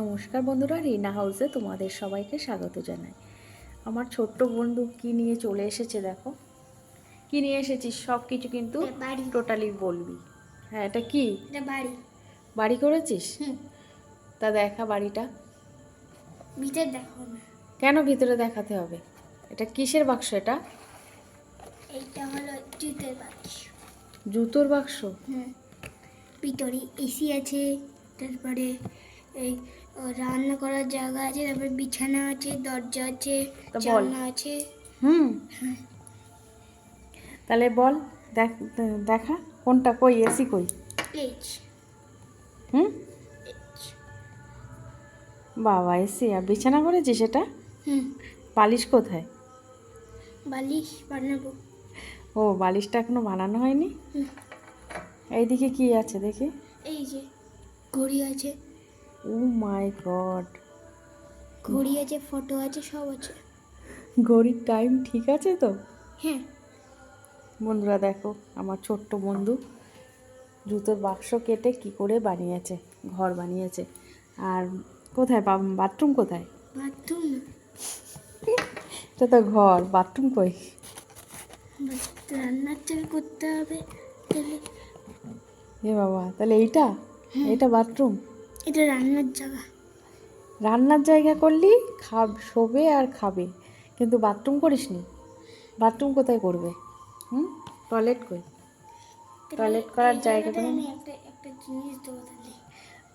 নমস্কার বন্ধুরা রিনা হাউসে তোমাদের সবাইকে স্বাগত জানাই। আমার ছোট্ট বন্ধু কি নিয়ে চলে এসেছে দেখো। কি নিয়ে এসেছিস? সব কিছু কিন্তু টোটালি বলবি। হ্যাঁ এটা কি? বাড়ি। বাড়ি করেছিস? তা দেখা বাড়িটা। ভিতর দেখো না কেন ভিতরে দেখাতে হবে? এটা কিসের বাক্স এটা? এইটা হলো জুতের বাক্স। জুতোর বাক্স? হুম। ভিতরে এসি আছে তারপরে এই রান্না করার জায়গা আছে তারপর বিছানা আছে দরজা আছে জানলা আছে। হুম। হ্যাঁ। তাহলে বল দেখ দেখা কোনটা কই এসি কই? এইচ হুম? এইচ বাবা এসি আর বিছানা করেছিস সেটা? হুম। বালিশ কোথায়? বালিশ বানাবো। ও বালিশটা এখনও বানানো হয়নি? এইদিকে কি আছে দেখি? এই যে ঘড়ি আছে। ও মাই গড ঘড়ি আছে ফটো আছে সব আছে। ঘড়ির টাইম ঠিক আছে তো? হ্যাঁ। বন্ধুরা দেখো আমার ছোট্ট বন্ধু জুতোর বাক্স কেটে কি করে বানিয়েছে ঘর বানিয়েছে। আর কোথায়? বাথরুম কোথায়? বাথরুম এটা তো ঘর বাথরুম কই? রান্নার জায়গা করতে হবে এ বাবা তাহলে এইটা? এইটা বাথরুম এটা রান্নার জায়গা। রান্নার জায়গা করলি খাব শোবে আর খাবে। কিন্তু বাথরুম করিসনি। বাথরুম কোথায় করবে? হুম? টয়লেট কই? টয়লেট করার জায়গা আমি একটা একটা জিনিস দেবো তাহলে।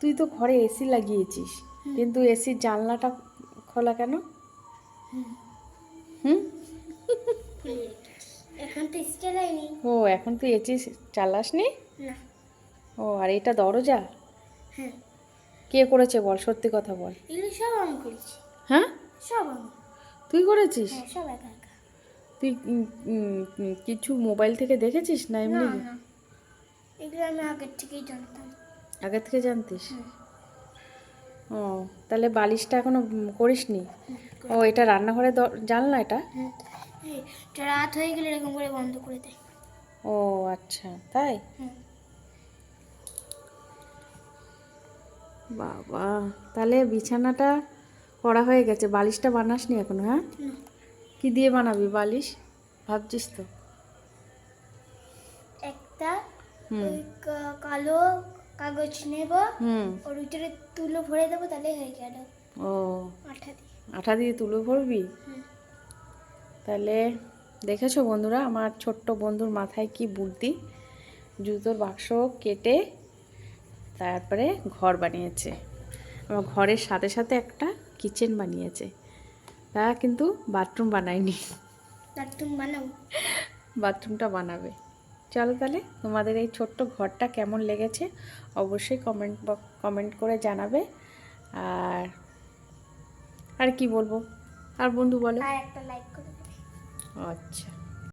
তুই তো ঘরে এসি লাগিয়েছিস। কিন্তু এসির জানলাটা খোলা কেন? হুম। এখন তো ও এখন তুই এসি চালাসনি? না। ও আর এটা দরজা? হ্যাঁ। কে করেছে বল? সত্যি কথা বল। এগুলো সব আমি করেছি। হ্যাঁ? সব আমি। তুই করেছিস? হ্যাঁ সব একা একা। তুই কিছু মোবাইল থেকে দেখেছিস না এমনি? না এগুলো আমি আগের থেকেই জানতাম। আগে থেকে জানতিস? ও তাহলে বালিশটা এখনও করিসনি? ও এটা রান্নাঘরে জানলা এটা? রাত হয়ে গেলে এরকম করে বন্ধ করে দেয়। ও আচ্ছা। তাই? বাবা তাহলে বিছানাটা করা হয়ে গেছে। বালিশটা বানাসনি এখনও হ্যাঁ? কি দিয়ে বানাবি বালিশ? ভাবছিস তো? একটা কালো কাগজ নেব ওর ভিতরে তুলো ভরে দেবো তাহলে হয়ে গেল। ও। আঠা দিয়ে। আঠা দিয়ে তুলো ভরবি? তাহলে দেখেছ বন্ধুরা আমার ছোট্ট বন্ধুর মাথায় কি বুদ্ধি? জুতোর বাক্স কেটে তারপরে ঘর বানিয়েছে। আমার ঘরের সাথে সাথে একটা কিচেন বানিয়েছে। তা কিন্তু বাথরুম বানায়নি। বাথরুম বানাবো বাথরুমটা বানাবে। চলো তাহলে তোমাদের এই ছোট্ট ঘরটা কেমন লেগেছে অবশ্যই কমেন্ট কমেন্ট করে জানাবে। আর আর কি বলব? আর বন্ধু বলো। আর একটা লাইক করে দেবে আচ্ছা।